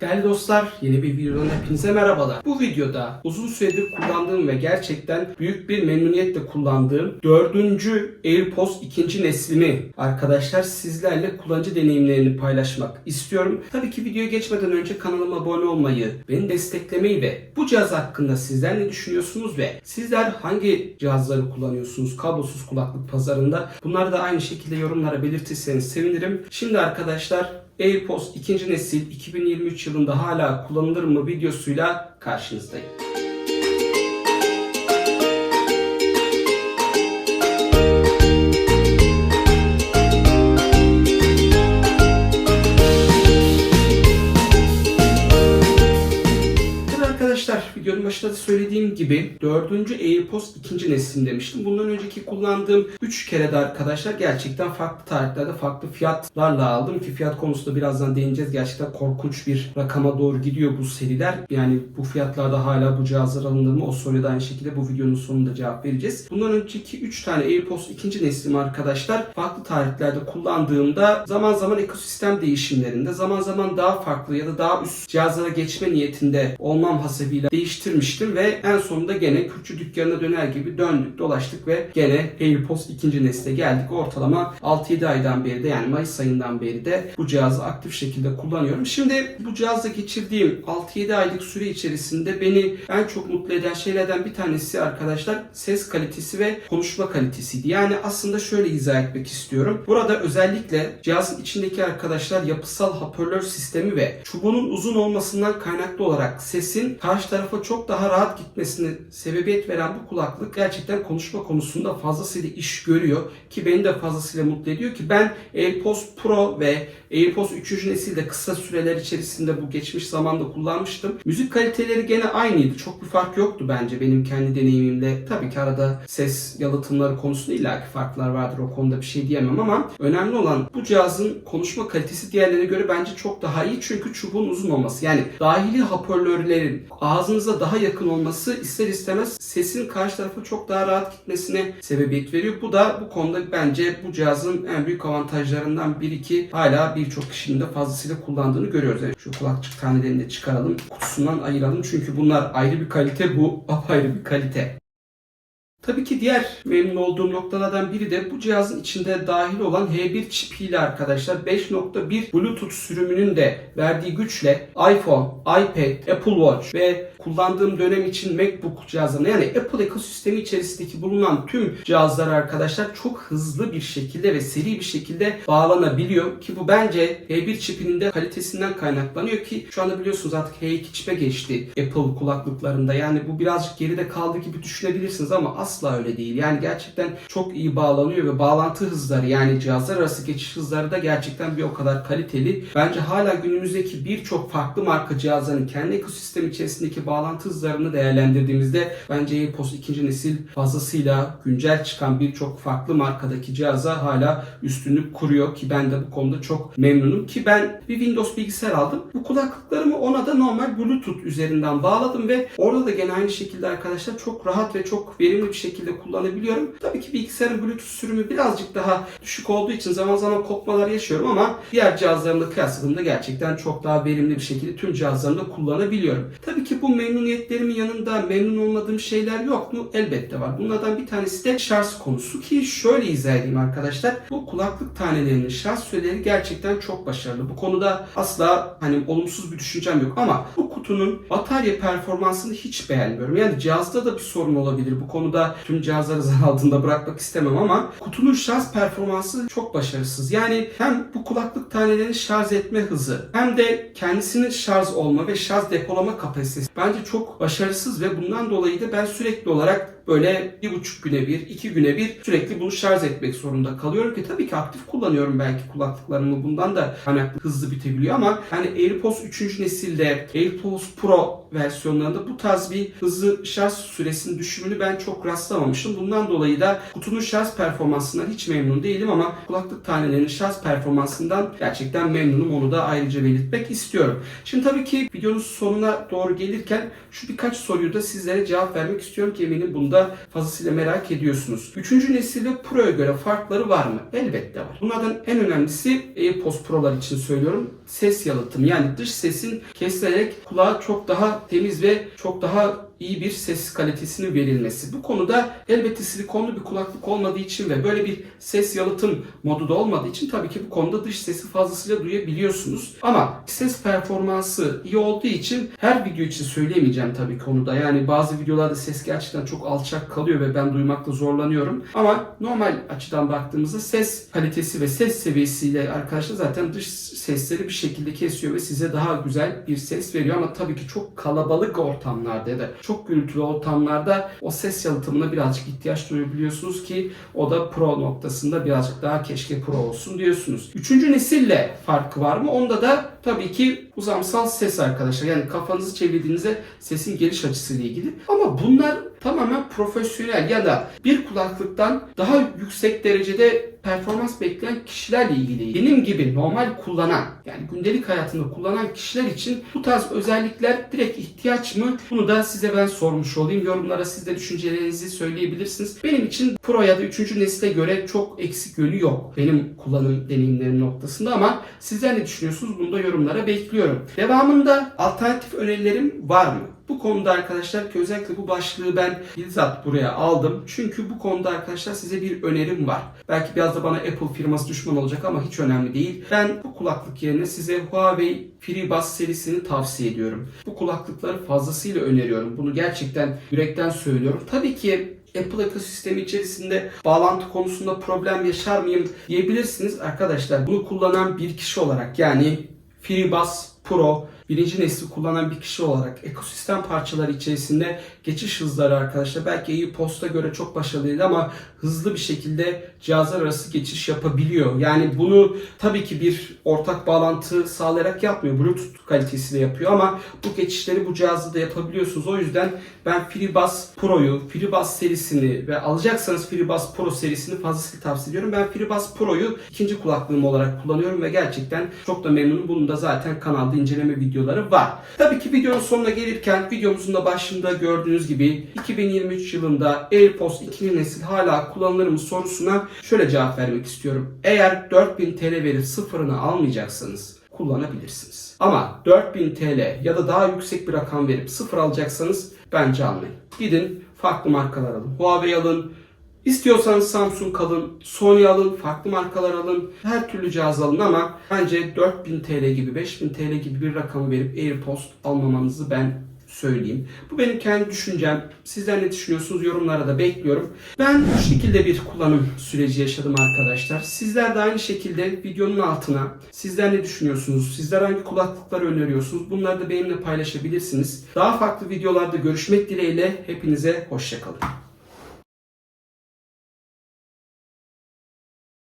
Değerli dostlar, yeni bir videodan hepinize merhabalar. Bu videoda uzun süredir kullandığım ve gerçekten büyük bir memnuniyetle kullandığım 4. AirPods ikinci neslimi arkadaşlar sizlerle kullanıcı deneyimlerini paylaşmak istiyorum. Tabii ki videoya geçmeden önce kanalıma abone olmayı, beni desteklemeyi ve bu cihaz hakkında sizler ne düşünüyorsunuz ve sizler hangi cihazları kullanıyorsunuz kablosuz kulaklık pazarında bunları da aynı şekilde yorumlara belirtirseniz sevinirim. Şimdi arkadaşlar AirPods ikinci nesil 2023 yılında hala kullanılır mı videosuyla karşınızdayım. Tabii arkadaşlar videonun başında da söylediğim gibi 4. AirPods ikinci nesil demiştim. Bundan önceki kullandığım 3 kere de arkadaşlar gerçekten farklı tarihlerde farklı fiyatlarla aldım ki fiyat konusunda birazdan değineceğiz. Gerçekten korkunç bir rakama doğru gidiyor bu seriler. Yani bu fiyatlarda hala bu cihazlar alınır mı? O soruya da aynı şekilde bu videonun sonunda cevap vereceğiz. Bundan önceki 3 tane AirPods ikinci neslimi arkadaşlar farklı tarihlerde kullandığımda zaman zaman ekosistem değişimlerinde zaman zaman daha farklı ya da daha üst cihazlara geçme niyetinde olmam hasebiyle değiştirmiştim ve en sonunda gene Kürtçü dükkanına döner gibi döndük dolaştık ve gene AirPods ikinci nesle geldik. Ortalama 6-7 aydan beri de yani Mayıs ayından beri de bu cihazı aktif şekilde kullanıyorum. Şimdi bu cihazla geçirdiğim 6-7 aylık süre içerisinde beni en çok mutlu eden şeylerden bir tanesi arkadaşlar ses kalitesi ve konuşma kalitesiydi. Yani aslında şöyle izah etmek istiyorum. Burada özellikle cihazın içindeki arkadaşlar yapısal hoparlör sistemi ve çubuğunun uzun olmasından kaynaklı olarak sesin karşı tarafa çok daha rahat gitmesine sebebiyet veren bu kulaklık gerçekten konuşma konusunda fazlasıyla iş görüyor ki beni de fazlasıyla mutlu ediyor ki ben AirPods Pro ve AirPods 3. nesilde kısa süreler içerisinde bu geçmiş zamanda kullanmıştım. Müzik kaliteleri gene aynıydı. Çok bir fark yoktu bence benim kendi deneyimimle. Tabii ki arada ses yalıtımları konusunda illaki farklar vardır. O konuda bir şey diyemem ama önemli olan bu cihazın konuşma kalitesi diğerlerine göre bence çok daha iyi. Çünkü çubuğun uzun olması. Yani dahili hoparlörlerin ağzınıza daha yakın olması ister istemez sesin karşı tarafa çok daha rahat gitmesine sebebiyet veriyor. Bu da bu konuda bence bu cihazın en büyük avantajlarından biri ki hala birçok kişinin de fazlasıyla kullandığını görüyoruz. Yani şu kulakçık tanelerini de çıkaralım, kutusundan ayıralım. Çünkü bunlar ayrı bir kalite, bu apayrı bir kalite. Tabii ki diğer memnun olduğum noktalardan biri de bu cihazın içinde dahil olan H1 çipiyle arkadaşlar. 5.1 Bluetooth sürümünün de verdiği güçle iPhone, iPad, Apple Watch ve kullandığım dönem için MacBook cihazlarına yani Apple ekosistemi içerisindeki bulunan tüm cihazlar arkadaşlar çok hızlı bir şekilde ve seri bir şekilde bağlanabiliyor. Ki bu bence H1 çipinin de kalitesinden kaynaklanıyor ki şu anda biliyorsunuz artık H2 çipe geçti Apple kulaklıklarında. Yani bu birazcık geride kaldı gibi düşünebilirsiniz ama asla öyle değil. Yani gerçekten çok iyi bağlanıyor ve bağlantı hızları yani cihazlar arası geçiş hızları da gerçekten bir o kadar kaliteli. Bence hala günümüzdeki birçok farklı marka cihazların kendi ekosistemi içerisindeki bağlantı hızlarını değerlendirdiğimizde bence AirPods ikinci nesil fazlasıyla güncel çıkan birçok farklı markadaki cihaza hala üstünlük kuruyor ki ben de bu konuda çok memnunum ki ben bir Windows bilgisayar aldım. Bu kulaklıklarımı ona da normal Bluetooth üzerinden bağladım ve orada da gene aynı şekilde arkadaşlar çok rahat ve çok verimli bir şekilde kullanabiliyorum. Tabii ki bilgisayarın Bluetooth sürümü birazcık daha düşük olduğu için zaman zaman kopmalar yaşıyorum ama diğer cihazlarımla kıyasladığımda gerçekten çok daha verimli bir şekilde tüm cihazlarımda kullanabiliyorum. Tabii ki bu memnuniyetlerimin yanında memnun olmadığım şeyler yok mu? Elbette var. Bunlardan bir tanesi de şarj konusu ki şöyle izah edeyim arkadaşlar. Bu kulaklık tanelerinin şarj süreleri gerçekten çok başarılı. Bu konuda asla hani olumsuz bir düşüncem yok ama bu kutunun batarya performansını hiç beğenmiyorum. Yani cihazda da bir sorun olabilir. Bu konuda tüm cihazları zan altında bırakmak istemem ama kutunun şarj performansı çok başarısız. Yani hem bu kulaklık tanelerini şarj etme hızı hem de kendisinin şarj olma ve şarj depolama kapasitesi bence çok başarısız ve bundan dolayı da ben sürekli olarak böyle bir buçuk güne bir, iki güne bir sürekli bunu şarj etmek zorunda kalıyorum ki tabii ki aktif kullanıyorum belki kulaklıklarımı bundan da kaynaklı hızlı bitebiliyor ama hani AirPods 3. nesilde AirPods Pro versiyonlarında bu tarz bir hızlı şarj süresinin düşümünü ben çok rastlamamıştım. Bundan dolayı da kutunun şarj performansından hiç memnun değilim ama kulaklık tanelerinin şarj performansından gerçekten memnunum. Onu da ayrıca belirtmek istiyorum. Şimdi tabii ki videonun sonuna doğru gelirken şu birkaç soruyu da sizlere cevap vermek istiyorum ki eminim bunda da fazlasıyla merak ediyorsunuz. Üçüncü nesil ve Pro'ya göre farkları var mı? Elbette var. Bunlardan en önemlisi AirPods Pro'lar için söylüyorum. Ses yalıtımı yani dış sesin kesilerek kulağa çok daha temiz ve çok daha iyi bir ses kalitesinin verilmesi. Bu konuda elbette silikonlu bir kulaklık olmadığı için ve böyle bir ses yalıtım modu da olmadığı için tabii ki bu konuda dış sesi fazlasıyla duyabiliyorsunuz. Ama ses performansı iyi olduğu için her video için söyleyemeyeceğim tabii konuda. Yani bazı videolarda ses gerçekten çok alçak kalıyor ve ben duymakta zorlanıyorum. Ama normal açıdan baktığımızda ses kalitesi ve ses seviyesiyle arkadaşlar zaten dış sesleri bir şekilde kesiyor ve size daha güzel bir ses veriyor. Ama tabii ki çok kalabalık ortamlarda ya da çok gürültülü ortamlarda o ses yalıtımına birazcık ihtiyaç duyabiliyorsunuz ki o da pro noktasında birazcık daha keşke pro olsun diyorsunuz. Üçüncü nesille farkı var mı? Onda da tabii ki uzamsal ses arkadaşlar. Yani kafanızı çevirdiğinizde sesin geliş açısıyla ilgili. Ama bunlar tamamen profesyonel ya da bir kulaklıktan daha yüksek derecede performans bekleyen kişilerle ilgili. Benim gibi normal kullanan yani gündelik hayatında kullanan kişiler için bu tarz özellikler direkt ihtiyaç mı? Bunu da size ben sormuş olayım. Yorumlara siz de düşüncelerinizi söyleyebilirsiniz. Benim için Pro ya da 3. nesile göre çok eksik yönü yok. Benim kullanım deneyimlerim noktasında ama sizler ne düşünüyorsunuz? Bunu da yorumlara bekliyorum. Devamında alternatif önerilerim var mı? Bu konuda arkadaşlar ki özellikle bu başlığı ben bizzat buraya aldım. Çünkü bu konuda arkadaşlar size bir önerim var. Belki biraz da bana Apple firması düşman olacak ama hiç önemli değil. Ben bu kulaklık yerine size Huawei FreeBuds serisini tavsiye ediyorum. Bu kulaklıkları fazlasıyla öneriyorum. Bunu gerçekten yürekten söylüyorum. Tabii ki Apple ekosistemi içerisinde bağlantı konusunda problem yaşar mıyım diyebilirsiniz. Arkadaşlar bunu kullanan bir kişi olarak yani FreeBuds Pro birinci nesli kullanan bir kişi olarak ekosistem parçaları içerisinde geçiş hızları arkadaşlar belki AirPods'a göre çok başarılı değil ama hızlı bir şekilde cihazlar arası geçiş yapabiliyor. Yani bunu tabii ki bir ortak bağlantı sağlayarak yapmıyor. Bluetooth kalitesiyle yapıyor ama bu geçişleri bu cihazda da yapabiliyorsunuz. O yüzden ben FreeBuds Pro'yu, FreeBuds serisini ve alacaksanız FreeBuds Pro serisini fazlasıyla tavsiye ediyorum. Ben FreeBuds Pro'yu ikinci kulaklığım olarak kullanıyorum ve gerçekten çok da memnunum. Bunun da zaten kanalda inceleme videoları var. Tabii ki videonun sonuna gelirken videomuzun da başında gördüğünüz gibi 2023 yılında AirPods 2. nesil hala kullanılır mı sorusuna şöyle cevap vermek istiyorum. Eğer 4000 TL verip sıfırını almayacaksanız kullanabilirsiniz. Ama 4000 TL ya da daha yüksek bir rakam verip sıfır alacaksanız bence almayın. Gidin farklı markalar alın. Huawei alın, İstiyorsanız Samsung alın, Sony alın, farklı markalar alın, her türlü cihaz alın ama bence 4000 TL gibi, 5000 TL gibi bir rakamı verip AirPods almamanızı ben söyleyeyim. Bu benim kendi düşüncem. Sizler ne düşünüyorsunuz? Yorumlara da bekliyorum. Ben bu şekilde bir kullanım süreci yaşadım arkadaşlar. Sizler de aynı şekilde videonun altına sizler ne düşünüyorsunuz? Sizler hangi kulaklıkları öneriyorsunuz? Bunları da benimle paylaşabilirsiniz. Daha farklı videolarda görüşmek dileğiyle hepinize hoşçakalın.